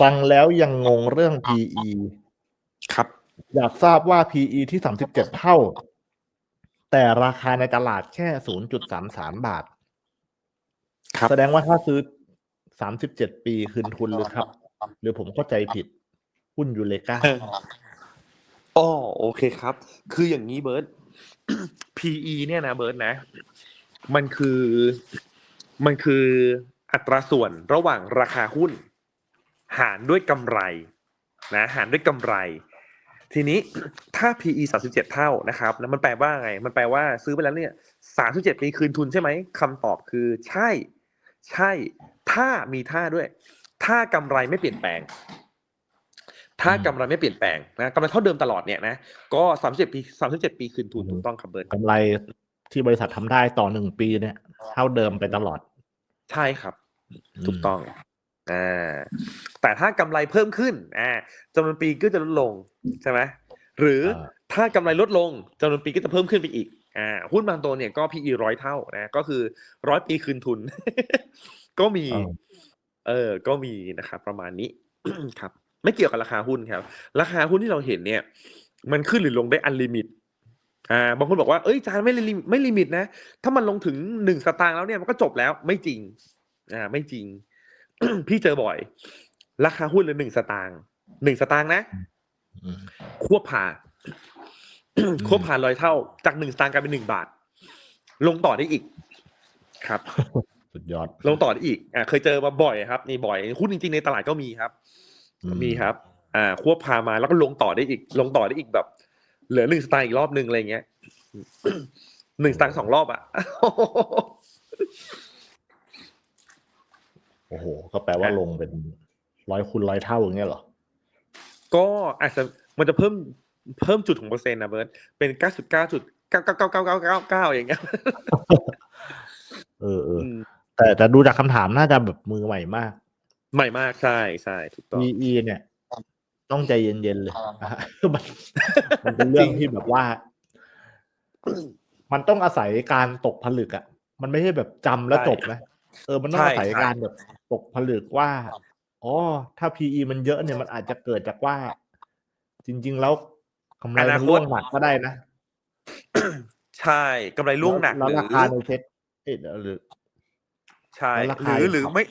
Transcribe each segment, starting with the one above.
ฟังแล้วยังงงเรื่อง PE ครับ อยากทราบว่า PE ที่สามสิบเจ็ดเท่า แต่ราคาในตลาดแค่ศูนย์จุดสามสามบาท ครับ แสดงว่าถ้าซื้อสามสิบเจ็ดปีคืนทุนหรือครับ หรือผมเข้าใจผิด หุ้นยูเลกาเอออ๋อโอเคครับ คืออย่างนี้เบิร์ต PE เนี่ยนะเบิร์ตนะ มันคือ มันคืออัตราส่วนระหว่างราคาหุ้น หารด้วยกำไรนะหารด้วยกำไร ทีนี้ถ้า PE สามสิบเจ็ดเท่านะครับแล้วมันแปลว่าไง มันแปลว่าซื้อไปแล้วเนี่ยสามสิบเจ็ดปีคืนทุนใช่ไหมคำตอบคือใช่ ใช่ ถ้ามีท่าด้วย ถ้ากำไรไม่เปลี่ยนแปลง ถ้ากำไรไม่เปลี่ยนแปลงนะกำไรเท่าเดิมตลอดเนี่ยนะก็สามสิบปีสามสิบเจ็ดปีคืนทุนถูกต้องครับเบิร์ตกำไรที่บริษัททำได้ต่อหนึ่งปีเนี่ย เท่าเดิมไปตลอด ใช่ครับ ถูกต้อง อ่าแต่ถ้ากำไรเพิ่มขึ้นอ่าจำนวนปีก็จะลดลงใช่ไหมหรืออ่าถ้ากำไรลดลงจำนวนปีก็จะเพิ่มขึ้นไปอีกอ่าหุ้นบางตัวเนี่ยก็ PE ร้อยเท่านะก็คือร้อยปีคืนทุน ก็มีอ่าเออ ก็มีนะครับประมาณนี้ครับ ไม่เกี่ยวกับราคาหุ้นครับ ราคาหุ้นที่เราเห็นเนี่ย มันขึ้นหรือลงได้อันลิมิตอ่าบางคนบอกว่าเอ้ยจานไม่ลิมิตไม่ลิมิตนะ ถ้ามันลงถึงหนึ่งสตางค์แล้วเนี่ยมันก็จบแล้วไม่จริง อ่า ไม่จริง พี่เจอบ่อย ราคาหุ้นเลยหนึ่งสตางค์หนึ่งสตางค์นะอืมควบผ่าควบผ่านร้อยเท่า จากหนึ่งสตางค์กลายเป็นหนึ่งบาท ลงต่อได้อีก ครับ สุดยอด ลงต่อได้อีก อ่าเคยเจอมาบ่อยครับ นี่บ่อยหุ้นจริงๆในตลาดก็มีครับอืมมีครับ อ่า ควบพามาแล้วก็ลงต่อได้อีก ลงต่อได้อีกแบบ เหลือหนึ่งสตางค์อีกรอบหนึ่งอะไรเงี้ยหนึ่งสตางค์สองรอบอะ โอ้โห ก็แปลว่าลงเป็นร้อยคูณร้อยเท่าอย่างเงี้ยเหรอ ก็อาจจะมันจะเพิ่มเพิ่มจุดของเปอร์เซ็นต์นะเบิร์ตเป็นเก้าสิบเก้าจุดเก้าเก้าเก้าเก้าเก้าเก้าเก้าอย่างเงี้ยเออเอออืมแต่แต่ดูจากคำถามน่าจะแบบมือใหม่มาก ใหม่มากใช่ใช่ถูกต้อง PE เนี่ย ต้องใจเย็นๆเลยนะฮะมันมันเป็นเรื่องที่แบบว่า มันต้องอาศัยการตกผลึกอะมันไม่ใช่แบบจำแล้วจบนะเออมันต้องอาศัยการแบบ ตกผลึกว่าอ๋อถ้า PE มันเยอะเนี่ยมันอาจจะเกิดจากว่า จริง ๆ แล้วกำไรมันร่วงหนักก็ได้นะใช่กำไรล่วงหนักแล้วหรืราอคาในเซ็ตเอ๊ะหรือใช่แล้วราหคารือหรือไม่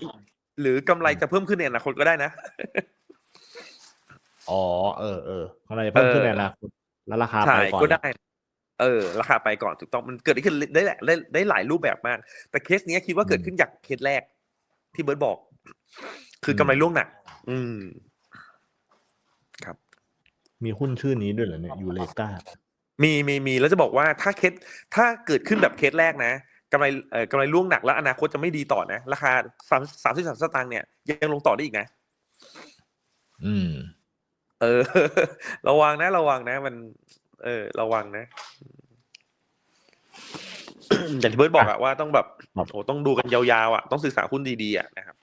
หรือกำไรจะเพิ่มขึ้นในอนาคตก็ได้นะอ๋อเออเออกำไรเพิ่มขึ้นเออในอนาคตแล้วราคาใช่ไปก่อนก็ได้เออราคาไปก่อนถูกต้องมันเกิดได้ขึ้นได้แหละได้ได้หลายรูปแบบมาก แต่เคสเนี้ยคิดว่าเกิดขึ้นจากเคสแรก ที่เบิร์ตบอก คือกำไรล่วงหนัก อืมมีหุ้นชื่อนี้ด้วยเหรอเนี่ยยูเลกามีมีมีแล้วจะบอกว่าถ้าเคสถ้าเกิดขึ้นแบบเคสแรกนะกำไรเอ่อกำไรล่วงหนักแล้วอนาคตจะไม่ดีต่อนะ ราคาสามสามสิบสามสตางค์เนี่ยยังลงต่อได้อีกนะ อืม เออ ระวังนะ ระวังนะ มัน เออ ระวังนะ อย่างที่เบิร์ตบอกอะว่าต้องแบบครับโอ้ต้องดูกันยาวๆอะต้องศึกษาหุ้นดีๆอะนะครับ